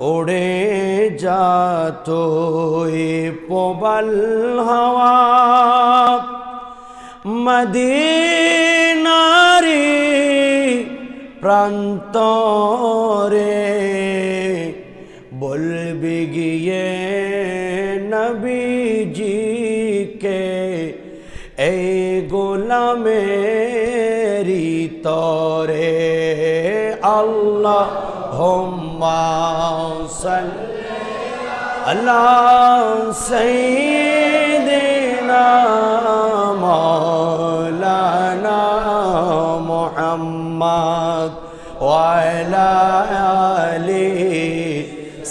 ওড়ে যাতো প্রবল হাওয়া। মদিনারি প্রান্তরে বলবি গিয়ে নবীজিকে এই গোলামেরি তরে আল্লাহ আল্লাহ সৈদিনা মৌলানা মোহাম্মদ ওয়ালা আলি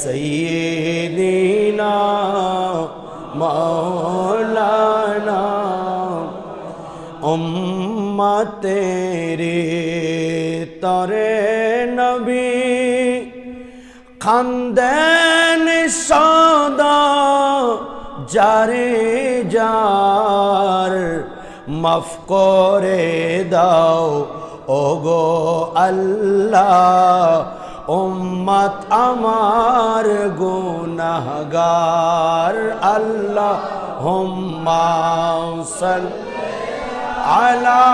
সৈদিনা মৌলানা উম্মা তেরে তরে নবী খান্দেন সদা যারে যার মাফ করে দাও ওগো আল্লাহ উম্মত আমার গুনাহগার আল্লাহ হুম্মা সাল على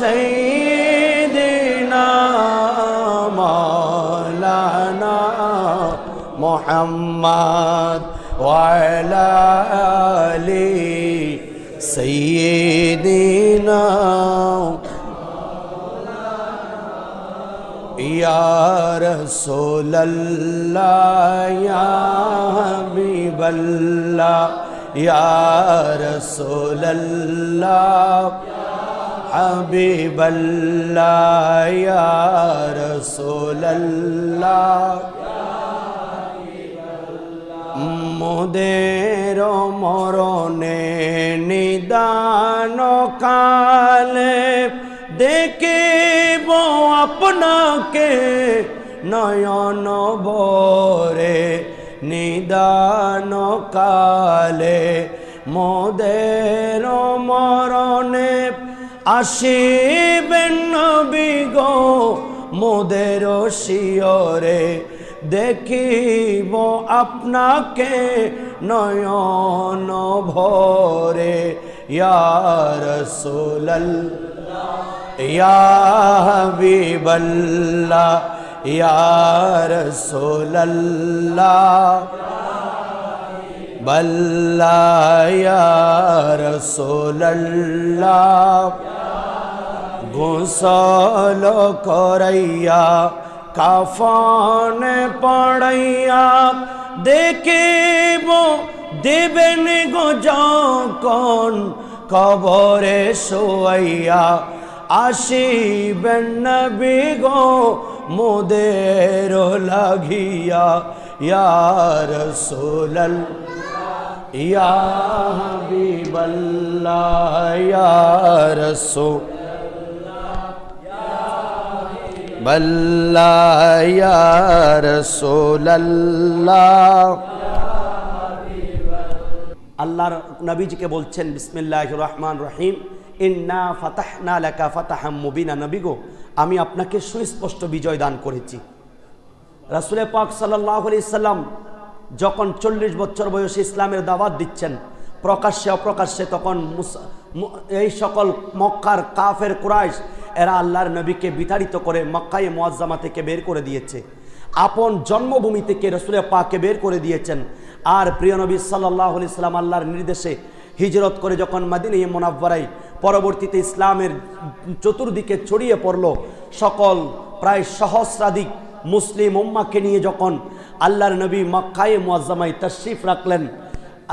سيدنا مولانا محمد وعلى آل سيدنا يا رسول الله يا حبيب الله يا رسول الله حبيب الله يا رسول الله. মোদের মরণে নিদান কালে দেখিব আপনাকে নয়ন বরে নিদান কালে মোদের মরণে আসিবেন নবী গো মোদের শিয়রে দেখিব আপনাকে নয়ন ভরে ইয়ার সোলল ইয়া হাবিবাল্লাহ ইয়ার সোল্লাহ বল্লা ইয়ার সোল্লাহ গোসল করাইয়া কাফন পড়াইয়া দেখিব, দেবেন গো যখন কবরে শোয়াইয়া, আসিবেন নবী গো মোদের লাগিয়া ইয়ার সোলল ইয়া হাবিবাল্লাহ ইয়ার সোল্লাহ আল্লাহর নবীজিকে বলছেন বিসমিল্লাহ রহমান রহিম। ইন্না ফাতাহনা লাকা ফাতাহাম মুবিনা। নবী গো, আমি আপনাকে সুস্পষ্ট বিজয় দান করেছি। রাসুলে পাক সাল্লাহ সাল্লাম যখন চল্লিশ বছর বয়সে ইসলামের দাওয়াত দিচ্ছেন, প্রকাশ্যে অপ্রকাশ্যে তখন এই সকল মক্কার কাফের কুরাইশ এরা আল্লাহর নবীকে বিতাড়িত করে মক্কায় মোয়াজ্জামা থেকে বের করে দিয়েছে। আপন জন্মভূমি থেকে রসুলে পাকে বের করে দিয়েছেন। আর প্রিয় নবী সাল্লাহ আলি সাল্লাম আল্লাহর নির্দেশে হিজরত করে যখন মাদিনী মোনাব্বরাই পরবর্তীতে ইসলামের চতুর্দিকে ছড়িয়ে পড়ল, সকল প্রায় সহস্রাধিক মুসলিম উম্মাকে নিয়ে যখন আল্লাহর নবী মক্কায়ে মুয়াজ্জামাই তশরিফ রাখলেন,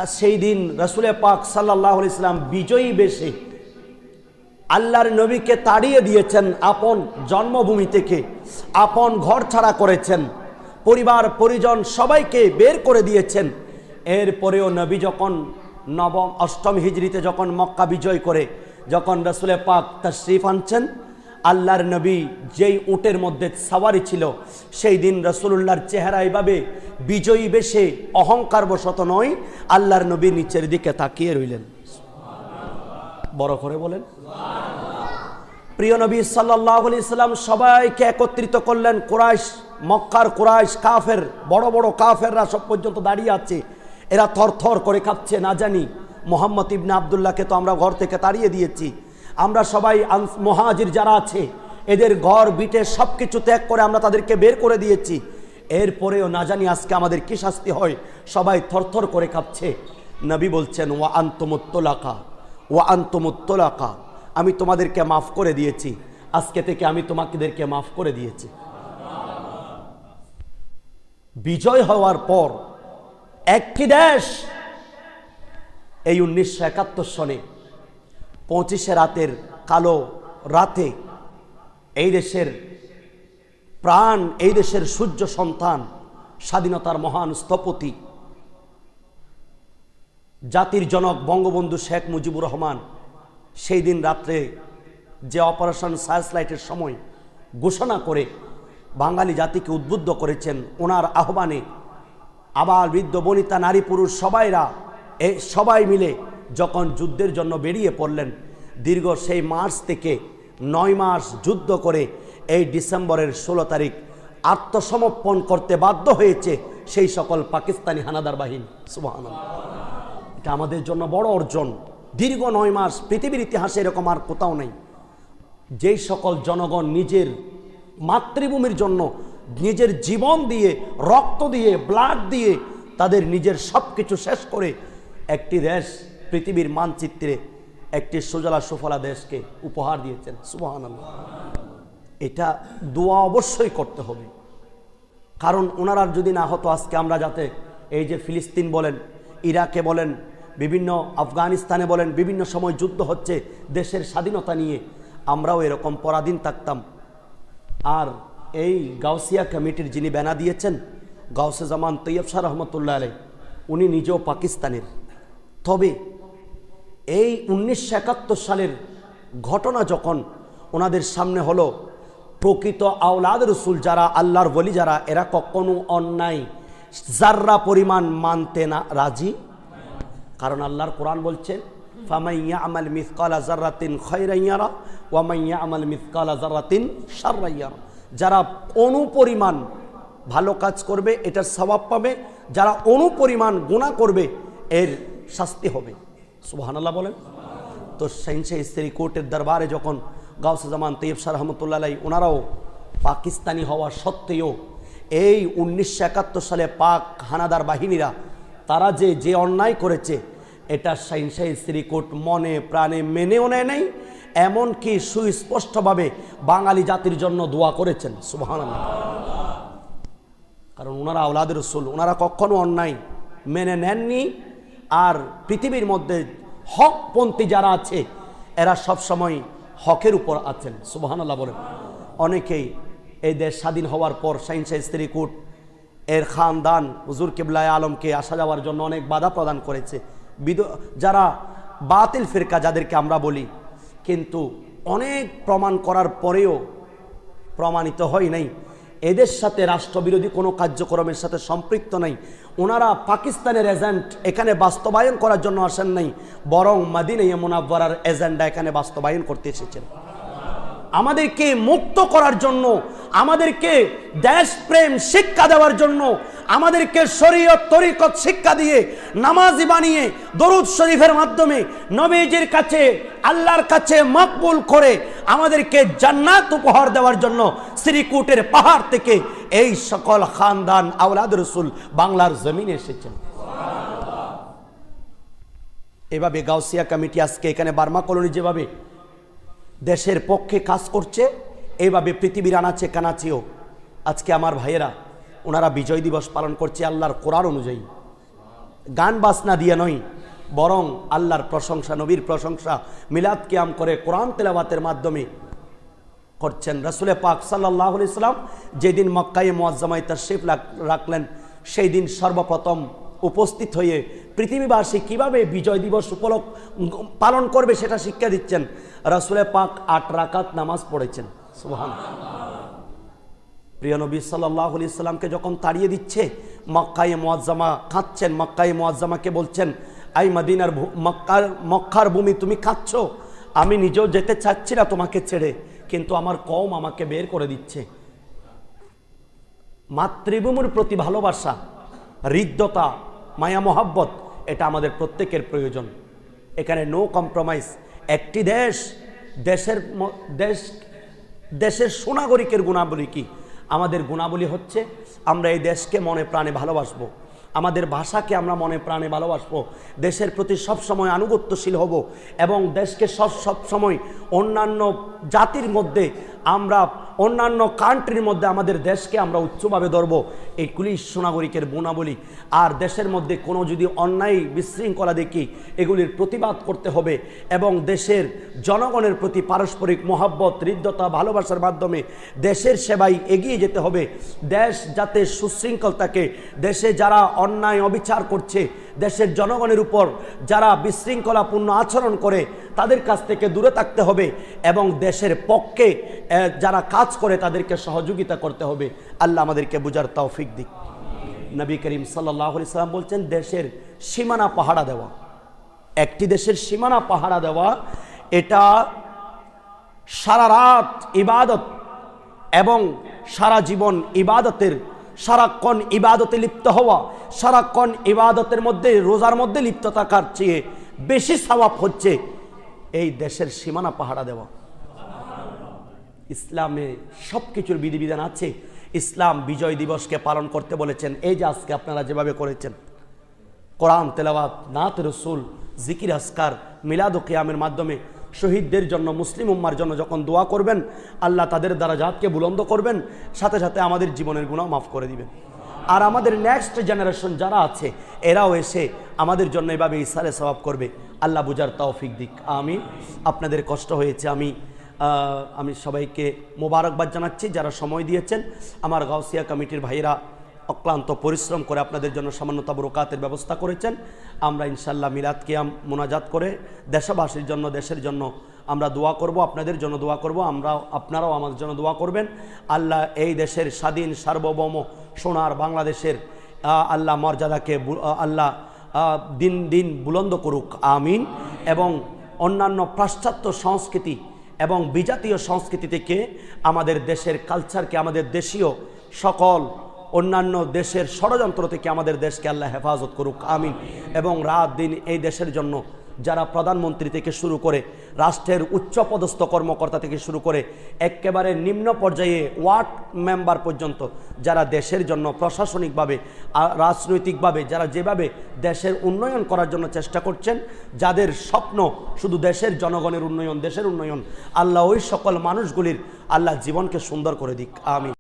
আর সেই দিন রসুলে পাক সাল্লাহ ইসলাম বিজয়ী বেশে আল্লাহর নবীকে তাড়িয়ে দিয়েছেন আপন জন্মভূমি থেকে, আপন ঘর ছাড়া করেছেন, পরিবার, পরিজন সবাইকে বের করে দিয়েছেন। এরপরেও নবী যখন নবম, অষ্টম হিজড়িতে যখন মক্কা বিজয় করে, যখন রসুলে পাক তশরিফ আনছেন, আল্লাহর নবী যেই উটের মধ্যে সাওয়ারি ছিল, সেই দিন রসুল্লাহর চেহারা এইভাবে বিজয়ী বেশে অহংকার বশত নয়, আল্লাহর নবী নিচের দিকে তাকিয়ে রইলেন। বড় করে বলেন। প্রিয় নবী সাল্লাহ আলি সাল্লাম সবাইকে একত্রিত করলেন কোরাইশ, মক্কার কোরাইশ, কাফের, বড় বড় কাফেররা সব পর্যন্ত দাঁড়িয়ে আছে। এরা থরথর করে কাঁপছে, না জানি। মোহাম্মদ ইবনা আবদুল্লাহকে তো আমরা ঘর থেকে তাড়িয়ে দিয়েছি। আমরা সবাই মহাজির যারা আছে, এদের ঘর, বিটে সব কিছু ত্যাগ করে আমরা তাদেরকে বের করে দিয়েছি। এরপরেও না জানি আজকে আমাদের কি শাস্তি হয়, সবাই থরথর করে কাঁপছে। নবী বলছেন ও আন্তমুত্তলাকা ও আন্তমুত্তলাকা আমি তোমাদেরকে মাফ করে দিয়েছি। আজকে থেকে আমি তোমাদেরকে মাফ করে দিয়েছি। বিজয় হওয়ার পর একটি দেশ এই উনিশশো একাত্তর সনে পঁচিশে রাতের কালো রাতে এই দেশের প্রাণ, এই দেশের সূর্য সন্তান, স্বাধীনতার মহান স্থপতি, জাতির জনক বঙ্গবন্ধু শেখ মুজিবুর রহমান সেই দিন রাত্রে যে অপারেশন সায়াস লাইটের সময় ঘোষণা করে বাঙালি জাতিকে উদ্বুদ্ধ করেছেন, ওনার আহ্বানে আবার বৃদ্ধ, বনিতা, নারী, পুরুষ সবাইরা, এ সবাই মিলে যখন যুদ্ধের জন্য বেরিয়ে পড়লেন, দীর্ঘ সেই মার্চ থেকে নয় মাস যুদ্ধ করে এই ডিসেম্বরের ষোলো তারিখ আত্মসমর্পণ করতে বাধ্য হয়েছে সেই সকল পাকিস্তানি হানাদার বাহিনী। সুবাহ এটা আমাদের জন্য বড় অর্জন। দীর্ঘ নয় মাস পৃথিবীর ইতিহাসে এরকম আর কোথাও নেই। যেই সকল জনগণ নিজের মাতৃভূমির জন্য নিজের জীবন দিয়ে, রক্ত দিয়ে ব্লাড দিয়ে তাদের নিজের সব কিছু শেষ করে একটি দেশ পৃথিবীর মানচিত্রে, একটি সুজলা সুফলা দেশকে উপহার দিয়েছেন। সুবহান এটা দোয়া অবশ্যই করতে হবে। কারণ ওনারা যদি না হতো, আজকে আমরা যাতে এই যে ফিলিস্তিন বলেন, ইরাকে বলেন বিভিন্ন আফগানিস্তানে বলেন, বিভিন্ন সময় যুদ্ধ হচ্ছে, দেশের স্বাধীনতা নিয়ে আমরাও এরকম পরাধীন থাকতাম। আর এই গাউসিয়া কমিটির যিনি ব্যানা দিয়েছেন, গাউসে জামান তৈয়ব শাহ রহমতুল্লাহ আলাই উনি নিজেও পাকিস্তানের। তবে এই উনিশশো একাত্তর সালের ঘটনা যখন ওনাদের সামনে হলো, প্রকৃত আওলাদ রসুল যারা, আল্লাহর বলি যারা, এরা কখনো অন্যায় জাররা পরিমাণ মানতে না রাজি কারণ আল্লাহর কোরআন বলছে ফামাইয়া আমাল মিসকালা খৈরাইয়ারা ওয়ামাইয়া আমাল মিসকালা জাররাতিন সাররাইয়ারা যারা অনুপরিমাণ ভালো কাজ করবে, এটার স্বভাব পাবে। যারা অনুপরিমাণ গুণা করবে, এর শাস্তি হবে। সুবহানাল্লাহ বলেন। তো সাইন্সে স্ত্রী কোর্টের দরবারে যখন গাউসে জামান তৈয়ব শাহ রহমতুল্লাহ ওনারাও পাকিস্তানি হওয়া সত্ত্বেও এই উনিশশো একাত্তর সালে পাক হানাদার বাহিনীরা, তারা যে যে অন্যায় করেছে এটা সাইন্সাই শ্রীকোট মনে প্রাণে মেনেও নেয় নাই, এমনকি সুস্পষ্টভাবে বাঙালি জাতির জন্য দোয়া করেছেন। সুবহান কারণ ওনারা আওলাদের রসুল ওনারা কখনো অন্যায় মেনে নেননি। আর পৃথিবীর মধ্যে হকপন্থী যারা আছে, এরা সব সময় হকের উপর আছেন। সুবাহান্লাহ বলেন। অনেকেই এই দেশ স্বাধীন হওয়ার পর সাইন্সা স্ত্রীকুট এর খানদান হুজুর কিবলায় আলমকে আসা যাওয়ার জন্য অনেক বাধা প্রদান করেছে। যারা বাতিল ফেরকা যাদেরকে আমরা বলি, কিন্তু অনেক প্রমাণ করার পরেও প্রমাণিত হয় নাই। এদের সাথে রাষ্ট্রবিরোধী কোনো কার্যক্রমের সাথে সম্পৃক্ত নাই। ওনারা পাকিস্তানের এজেন্ট, এখানে বাস্তবায়ন করার জন্য আসেন নাই, বরং মাদিনে মোনাব্বরার এজেন্ডা এখানে বাস্তবায়ন করতে এসেছেন। আমাদেরকে মুক্ত করার জন্য, আমাদেরকে দেশপ্রেম শিক্ষা দেওয়ার জন্য, আমাদেরকে শরীয়ত তরিকত শিক্ষা দিয়ে নামাজি বানিয়ে দরুদ শরীফের মাধ্যমে নবীজির কাছে, আল্লাহর কাছে মকবুল করে আমাদেরকে জান্নাত উপহার দেওয়ার জন্য শ্রীকুটের পাহাড় থেকে এই সকল খানদান আওলাদ রসুল বাংলার জমিনে এসেছেন। এভাবে গাউসিয়া কমিটি আজকে এখানে বার্মা কলোনি যেভাবে দেশের পক্ষে কাজ করছে, এইভাবে পৃথিবীর আনাচে কানাচেও। আজকে আমার ভাইয়েরা, ওনারা বিজয় দিবস পালন করছে আল্লাহর কোরআন অনুযায়ী। গান বাজনা দিয়ে নয়, বরং আল্লাহর প্রশংসা, নবীর প্রশংসা, মিলাদ কিয়াম করে কোরআন তেলাবাতের মাধ্যমে করছেন। রসুলে পাক সাল্লাহ ইসলাম যেদিন মক্কায় মোয়াজ্জামাই তশরিফ রাখলেন সেই দিন সর্বপ্রথম উপস্থিত হয়ে পৃথিবীবাসী কীভাবে বিজয় দিবস উপলক্ষ পালন করবে সেটা শিক্ষা দিচ্ছেন। রসুলে পাক আট রাকাত নামাজ পড়েছেন। সুহান প্রিয় নবী সাল্লাহ ইসলামকে যখন তাড়িয়ে দিচ্ছে, মক্কায় মোয়াজ্জামা খাচ্ছেন। মক্কায় মোয়াজ্জামাকে বলছেন, আই মদিনার মক্কার মক্কার ভূমি তুমি খাচ্ছ? আমি নিজেও যেতে চাচ্ছি না তোমাকে ছেড়ে, কিন্তু আমার কম আমাকে বের করে দিচ্ছে। মাতৃভূমির প্রতি ভালোবাসা, হৃদ্যতা মায়া মোহাব্বত, এটা আমাদের প্রত্যেকের প্রয়োজন। এখানে নো কম্প্রোমাইজ একটি দেশ, দেশের দেশ, দেশের সুনাগরিকের গুণাবলী কি? আমাদের গুণাবলী হচ্ছে, আমরা এই দেশকে মনে প্রাণে ভালোবাসবো। আমাদের ভাষাকে আমরা মনে প্রাণে ভালোবাসবো। দেশের প্রতি সবসময় আনুগত্যশীল হব এবং দেশকে সব, সবসময় অন্যান্য জাতির মধ্যে আমরা অন্যান্য কান্ট্রির মধ্যে আমাদের দেশকে আমরা উচ্চভাবে ধরবো। এই এইগুলি সুনাগরিকের গুণাবলী আর দেশের মধ্যে কোনো যদি অন্যায় বিশৃঙ্খলা দেখি, এগুলির প্রতিবাদ করতে হবে এবং দেশের জনগণের প্রতি পারস্পরিক মহাব্বত, হৃদ্যতা, ভালোবাসার মাধ্যমে দেশের সেবায় এগিয়ে যেতে হবে। দেশ যাতে সুশৃঙ্খল থাকে দেশে যারা অন্যায় অবিচার করছে দেশের জনগণের উপর যারা বিশৃঙ্খলাপূর্ণ আচরণ করে, তাদের কাছ থেকে দূরে থাকতে হবে এবং দেশের পক্ষে যারা কাজ করে, তাদেরকে সহযোগিতা করতে হবে। আল্লাহ আমাদেরকে বুঝার তৌফিক দিক। নবী করিম সাল্লাহ সাল্লাম বলছেন, দেশের সীমানা পাহারা দেওয়া। একটি দেশের সীমানা পাহারা দেওয়া, এটা সারা রাত ইবাদত এবং সারা জীবন ইবাদতের সারাক্ষণ ইবাদতে লিপ্ত হওয়া, সারাক্ষণ ইবাদতের মধ্যে, রোজার মধ্যে লিপ্ত থাকার চেয়ে বেশি সওয়াব হচ্ছে এই দেশের সীমানা পাহারা দেওয়া। ইসলামে সব কিছুর বিধিবিধান আছে। ইসলাম বিজয় দিবসকে পালন করতে বলেছেন। এই যে আজকে আপনারা যেভাবে করেছেন, কোরআন, তেলাওয়াত নাত রসুল জিকির আসকার মিলাদ কিয়ামের মাধ্যমে শহীদদের জন্য, মুসলিম উম্মার জন্য যখন দোয়া করবেন, আল্লাহ তাদের দ্বারা জাতকে বুলন্দ করবেন, সাথে সাথে আমাদের জীবনের গুণাও মাফ করে দিবেন। আর আমাদের নেক্সট জেনারেশন যারা আছে, এরাও এসে আমাদের জন্য এভাবে ইসারে সবাব করবে। আল্লাহ বুজার তৌফিক দিক। আমি আপনাদের কষ্ট হয়েছে, আমি আমি সবাইকে মোবারকবাদ জানাচ্ছি যারা সময় দিয়েছেন। আমার গাউসিয়া কমিটির ভাইরা অক্লান্ত পরিশ্রম করে আপনাদের জন্য সামান্য তাবরকাতের ব্যবস্থা করেছেন। আমরা ইনশাল্লাহ মিলাদ কিয়াম মোনাজাত করে দেশবাসীর জন্য, দেশের জন্য আমরা দোয়া করব, আপনাদের জন্য দোয়া করব, আমরাও, আপনারাও আমাদের জন্য দোয়া করবেন। আল্লাহ এই দেশের স্বাধীন, সার্বভৌম, সোনার বাংলাদেশের আল্লাহ মর্যাদাকে আল্লাহ দিন দিন বুলন্দ করুক, আমিন। এবং অন্যান্য পাশ্চাত্য সংস্কৃতি এবং বিজাতীয় সংস্কৃতি থেকে আমাদের দেশের কালচারকে আমাদের দেশীয় সকল অন্যান্য দেশের ষড়যন্ত্র থেকে আমাদের দেশকে আল্লাহ হেফাজত করুক, আমিন। এবং রাত দিন এই দেশের জন্য যারা প্রধানমন্ত্রী থেকে শুরু করে, রাষ্ট্রের উচ্চপদস্থ কর্মকর্তা থেকে শুরু করে, একেবারে নিম্ন পর্যায়ে ওয়ার্ড মেম্বার পর্যন্ত যারা দেশের জন্য প্রশাসনিকভাবে রাজনৈতিকভাবে, যারা যেভাবে দেশের উন্নয়ন করার জন্য চেষ্টা করছেন, যাদের স্বপ্ন শুধু দেশের জনগণের উন্নয়ন, দেশের উন্নয়ন, আল্লাহ ওই সকল মানুষগুলির আল্লাহ জীবনকে সুন্দর করে দিক আমি